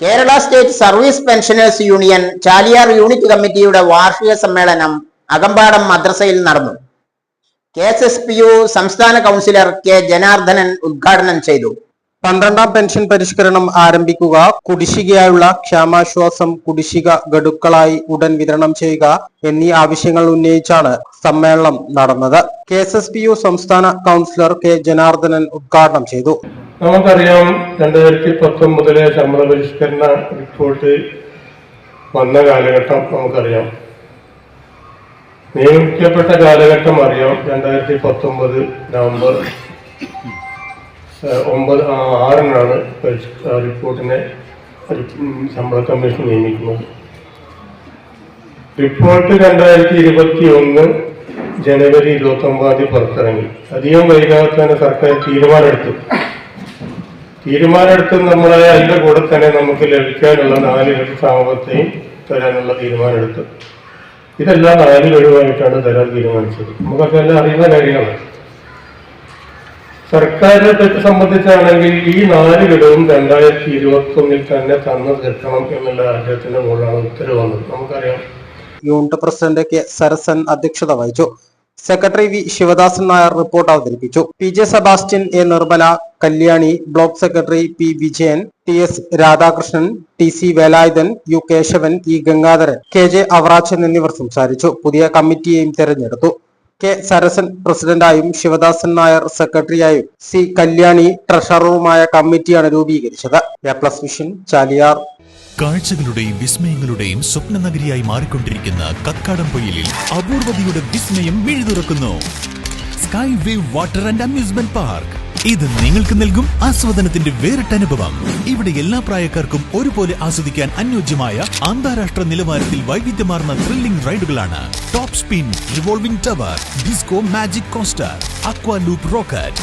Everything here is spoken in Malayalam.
Kerala state service pensioners union Chaliyar unit കമ്മിറ്റിയുടെ വാർഷിക സമ്മേളനം അകമ്പാടം മദ്രസയിൽ നടന്നു. K S S P U സംസ്ഥാന കൗൺസിലർ കെ ജനാർദ്ദനൻ ഉദ്ഘാടനം ചെയ്തു. പന്ത്രണ്ടാം പെൻഷൻ പരിഷ്കരണം ആരംഭിക്കുക കുടിശ്ശികയായുള്ള ക്ഷാമാശ്വാസം കുടിശ്ശിക ഗഡുക്കളായി ഉടൻ വിതരണം ചെയ്യുക എന്നീ ആവശ്യങ്ങൾ ഉന്നയിച്ചാണ് സമ്മേളനം നടന്നത്. K S S P U സംസ്ഥാന കൗൺസിലർ കെ ജനാർദ്ദനൻ ഉദ്ഘാടനം ചെയ്തു. നമുക്കറിയാം രണ്ടായിരത്തി പത്തൊമ്പതിലെ ശമ്പള പരിഷ്കരണ റിപ്പോർട്ട് വന്ന കാലഘട്ടം നമുക്കറിയാം. നിയമിക്കപ്പെട്ട കാലഘട്ടം അറിയാം. രണ്ടായിരത്തി പത്തൊമ്പത് നവംബർ ഒമ്പത് ആറിനാണ് റിപ്പോർട്ടിനെ ശമ്പള കമ്മീഷൻ നിയമിക്കുന്നത്. റിപ്പോർട്ട് രണ്ടായിരത്തി ഇരുപത്തി ഒന്ന് ജനുവരി ഇരുപത്തി ഒമ്പതാം തീയതി പുറത്തിറങ്ങി. അധികം വൈകാതെ തന്നെ സർക്കാർ തീരുമാനമെടുത്തു. തീരുമാനമെടുത്ത് നമ്മളെ അതിന്റെ കൂടെ തന്നെ നമുക്ക് ലഭിക്കാനുള്ള നാല് ലക്ഷം സാമ്പത്തെയും തരാനുള്ള തീരുമാനമെടുത്തു. ഇതെല്ലാം നാല് കഴിവായിട്ടാണ് തരാൻ തീരുമാനിച്ചത്. നമുക്കൊക്കെ എല്ലാം അറിയുന്ന കാര്യങ്ങളാണ്. സർക്കാരിനെ തെറ്റ് സംബന്ധിച്ചാണെങ്കിൽ ഈ നാല് ഘടകവും രണ്ടായിരത്തി ഇരുപത്തി ഒന്നിൽ തന്നെ തന്നു തീർക്കണം എന്നുള്ള ആഗ്രഹത്തിന്റെ മുകളിലാണ് ഉത്തരവ് വന്നത്. നമുക്കറിയാം. യൂണിറ്റ് പ്രസിഡന്റ് കെ സരസൻ അധ്യക്ഷത വഹിച്ചു. Secretary V Sivadasan Nair report അവതരിപ്പിച്ചു. P J Sebastian A Nirmala Kalyani block secretary P Vijayan T S Radhakrishnan T C Velayudhan U Kesavan E Gangadharan K J Avarachan എന്നിവർ സംസാരിച്ചു. പുതിയ കമ്മിറ്റിയെയും തെരഞ്ഞെടുത്തു. കെ സരസൻ പ്രസിഡന്റായും ശിവദാസൻ നായർ സെക്രട്ടറിയായും സി കല്യാണി ട്രഷററുമായ കമ്മിറ്റിയാണ് രൂപീകരിച്ചത്. A plus vision Chaliyar. കാഴ്ചകളുടെയും വിസ്മയങ്ങളുടെയും സ്വപ്ന നഗരിയായി മാറിക്കൊണ്ടിരിക്കുന്ന കക്കാടംപൊയിലിൽ അപൂർവതയുടെ വിസ്മയം മിഴി തുറക്കുന്നു sky wave water and amusement park ഇത് നിങ്ങൾക്ക് നൽകും ആസ്വാദനത്തിന്റെ വേറിട്ട അനുഭവം. ഇവിടെ എല്ലാ പ്രായക്കാർക്കും ഒരുപോലെ ആസ്വദിക്കാൻ അനുയോജ്യമായ അന്താരാഷ്ട്ര നിലവാരത്തിൽ വൈവിധ്യമാർന്ന thrilling റൈഡുകളാണ് top spin revolving tower disco magic coaster aqua loop rocket